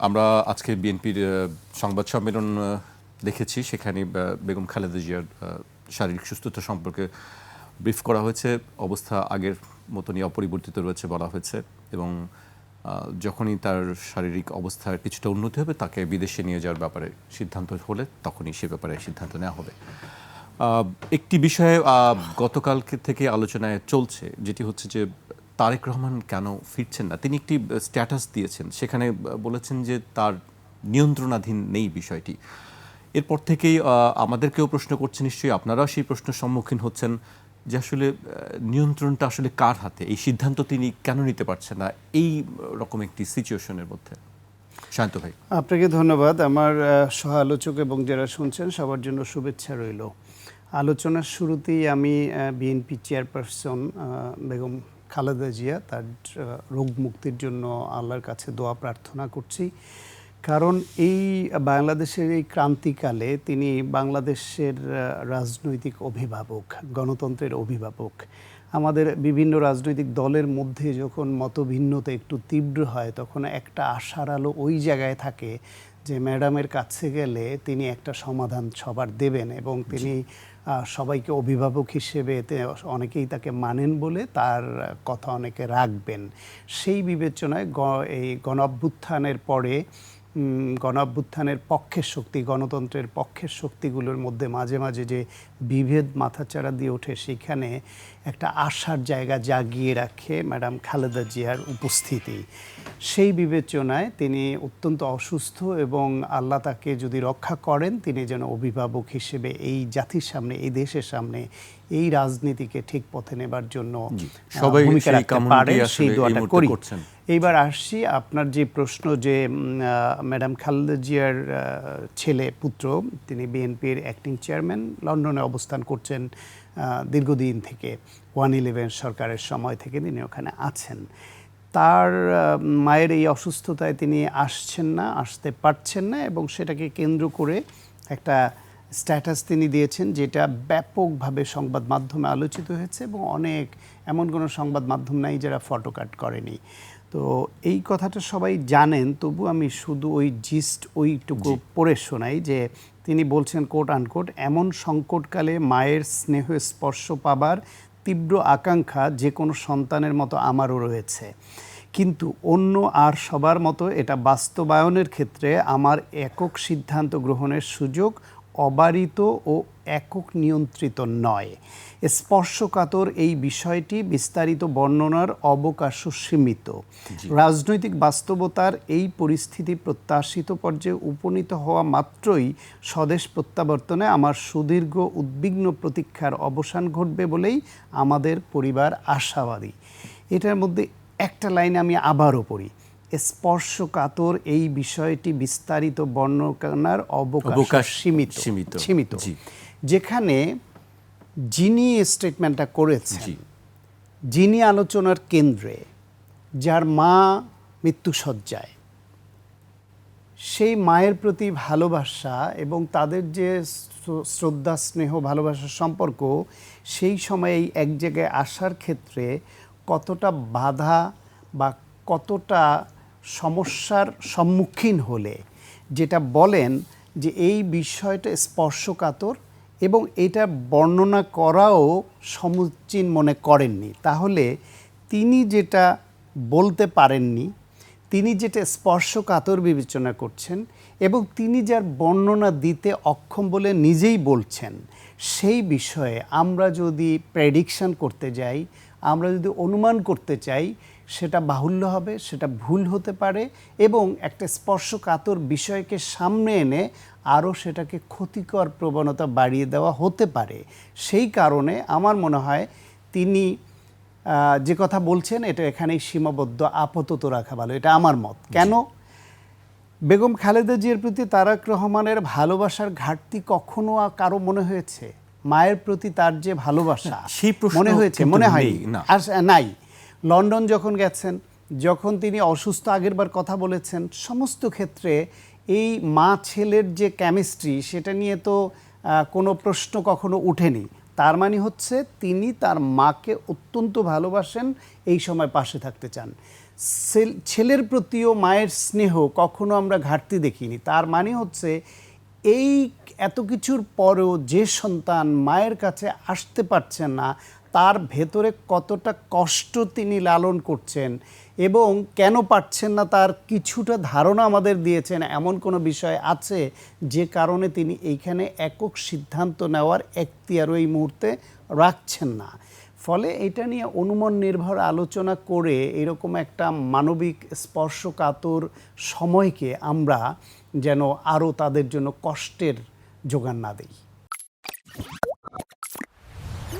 আমরা আজকে বিএনপির সংবাদ সম্মেলন দেখেছি। সেখানে বেগম খালেদা জিয়ার শারীরিক সুস্থতা সম্পর্কে ব্রিফ করা হয়েছে। অবস্থা আগের মতনই অপরিবর্তিত রয়েছে বলা হয়েছে এবং যখনই তার শারীরিক অবস্থার কিছুটা উন্নতি হবে, তাকে বিদেশে নিয়ে যাওয়ার ব্যাপারে সিদ্ধান্ত হলে তখনই সে ব্যাপারে সিদ্ধান্ত নেওয়া হবে। একটি বিষয়ে গতকালকে থেকে আলোচনায় চলছে, যেটি হচ্ছে যে তারেক রহমান কেন ফিরছেন না? তিনি একটি স্ট্যাটাস দিয়েছেন। সেখানে বলেছেন যে তার নিয়ন্ত্রণাধীন নেই বিষয়টি। এরপর থেকেই আমাদেরকেও প্রশ্ন করছে নিশ্চয়ই আপনারাও সেই প্রশ্নের সম্মুখীন হচ্ছেন যে আসলে নিয়ন্ত্রণটা আসলে কার হাতে? এই সিদ্ধান্ত তিনি কেন নিতে পারছেন না? এই রকম একটি সিচুয়েশনের মধ্যে। শান্ত ভাই। আপনাকে ধন্যবাদ। আমার সহ আলোচক এবং যারা শুনছেন, সবার জন্য শুভেচ্ছা রইল। আলোচনার শুরুতেই আমি বিএনপি চেয়ারপারসন বেগম খালেদা জিয়া তার রোগ মুক্তির জন্য আল্লাহর কাছে দোয়া প্রার্থনা করছি। কারণ এই বাংলাদেশের এই ক্রান্তিকালে তিনি বাংলাদেশের রাজনৈতিক অভিভাবক গণতন্ত্রের অভিভাবক। আমাদের বিভিন্ন রাজনৈতিক দলের মধ্যে যখন মতভিন্নতা একটু তীব্র হয় তখন একটা আশার আলো ওই জায়গায় থাকে যে ম্যাডামের কাছে গেলে তিনি একটা সমাধান সবার দেবেন। এবং তিনি সবাইকে অভিভাবক হিসেবে এতে অনেকেই তাকে মানেন বলে তার কথা অনেকে রাখবেন। সেই বিবেচনায় এই গণ পরে গণ অভ্যুত্থানের পক্ষের শক্তি গণতন্ত্রের পক্ষের শক্তিগুলোর মধ্যে মাঝে মাঝে যে বিভেদ মাথাচাড়া দিয়ে ওঠে সেখানে একটা আশার জায়গা জাগিয়ে রাখে ম্যাডাম খালেদা জিয়ার উপস্থিতি সেই বিবেচনায় তিনি অত্যন্ত অসুস্থ এবং আল্লাহ তাকে যদি রক্ষা করেন তিনি যেন অভিভাবক হিসেবে এই জাতির সামনে এই দেশের সামনে এই রাজনীতিকে ঠিক পথে নেবার জন্য সবাই ভূমিকা সেই দোয়াটা করি। এইবার আসছি আপনার যে প্রশ্ন যে ম্যাডাম খালেদা জিয়ার ছেলে, পুত্র, তিনি বিএনপির অ্যাক্টিং চেয়ারম্যান লন্ডনে অবস্থান করছেন দীর্ঘদিন থেকে ওয়ান ইলেভেন সরকারের সময় থেকে তিনি ওখানে আছেন। তার মায়ের এই অসুস্থতায় তিনি আসছেন না, আসতে পারছেন না এবং সেটাকে কেন্দ্র করে একটা স্ট্যাটাস তিনি দিয়েছেন যেটা ব্যাপকভাবে সংবাদ মাধ্যমে আলোচিত হয়েছে এবং অনেক, এমন কোনো সংবাদ মাধ্যম নাই যারা ফটো কাট করেনি। তো এই কথাটা সবাই জানেন তবু আমি শুধু ওই জিস্ট ওইটুকু পড়ে শোনাই যে তিনি বলছেন কোট আনকোট এমন সংকটকালে মায়ের স্নেহ স্পর্শ পাবার তীব্র আকাঙ্ক্ষা যে কোনো সন্তানের মতো আমারও রয়েছে। কিন্তু অন্য আর সবার মতো এটা বাস্তবায়নের ক্ষেত্রে আমার একক সিদ্ধান্ত গ্রহণের সুযোগ অবারিত ও একক নিয়ন্ত্রিত নয়। স্পর্শকাতর এই বিষয়টি বিস্তারিত বর্ণনার অবকাশ সীমিত। রাজনৈতিক বাস্তবতার এই পরিস্থিতি প্রত্যাশিত পর্যায়ে উপনীত হওয়া মাত্রই স্বদেশ প্রত্যাবর্তনে আমার সুদীর্ঘ উদ্বিগ্ন প্রতীক্ষার অবসান ঘটবে বলেই আমাদের পরিবার আশাবাদী। এটার মধ্যে একটা লাইন আমি আবারও পড়ি। স্পর্শকাতর এই বিষয়টি বিস্তারিত বর্ণনার অবকাশ সীমিত। সীমিত। যেখানে যিনি স্টেটমেন্টটা করেছেন যিনি আলোচনার কেন্দ্রে যার মা মৃত্যুসজ্জায় সেই মায়ের প্রতি ভালোবাসা এবং তাদের যে শ্রদ্ধা স্নেহ ভালোবাসার সম্পর্ক সেই সময়ে এই এক জায়গায় আসার ক্ষেত্রে কতটা বাধা বা কতটা সমস্যার সম্মুখীন হলে, যেটা বলেন যে এই বিষয়টা স্পর্শকাতর এবং এটা বর্ণনা করাও সমুচীন মনে করেননি। তাহলে তিনি যেটা বলতে পারেননি, তিনি যেটা স্পর্শকাতর বিবেচনা করছেন এবং তিনি যার বর্ণনা দিতে অক্ষম বলে নিজেই বলছেন, সেই বিষয়ে আমরা যদি প্রেডিকশন করতে যাই, আমরা যদি অনুমান করতে চাই সেটা বাহুল্য হবে সেটা ভুল হতে পারে এবং একটা স্পর্শকাতর বিষয়কে সামনে এনে আরও সেটাকে ক্ষতিকর প্রবণতা বাড়িয়ে দেওয়া হতে পারে। সেই কারণে আমার মনে হয় তিনি যে কথা বলছেন এটা এখানেই সীমাবদ্ধ আপাতত রাখা ভালো এটা আমার মত। কেন? বেগম খালেদা জিয়ার প্রতি তারাক রহমানের ভালোবাসার ঘাটতি কখনো আর কারও মনে হয়েছে? মায়ের প্রতি তার যে ভালোবাসা সেই মনে হয়েছে? মনে হয়। আর নাই। লন্ডন যখন গেছেন, যখন তিনি অসুস্থ আগেরবার কথা বলেছেন, সমস্ত ক্ষেত্রে এই মা ছেলের যে কেমিস্ট্রি সেটা নিয়ে তো কোনো প্রশ্ন কখনো উঠেনি। তার মানে হচ্ছে তিনি তার মাকে অত্যন্ত ভালোবাসেন, এই সময় পাশে থাকতে চান। ছেলের প্রতিও মায়ের স্নেহ কখনো আমরা ঘাটতি দেখিনি। তার মানে হচ্ছে এই এত কিছুর পরেও যে সন্তান মায়ের কাছে আসতে পারছেন না তার ভেতরে কতটা কষ্ট তিনি লালন করছেন এবং কেন পারছেন না তার কিছুটা ধারণা আমাদের দিয়েছেন, এমন কোনো বিষয় আছে যে কারণে তিনি এইখানে একক সিদ্ধান্ত নেওয়ার এখতিয়ারও এই মুহূর্তে রাখছেন না। ফলে এটা নিয়ে অনুমান নির্ভর আলোচনা করে এরকম একটা মানবিক স্পর্শকাতর সময়কে আমরা যেন আরও তাদের জন্য কষ্টের যোগান না দিই।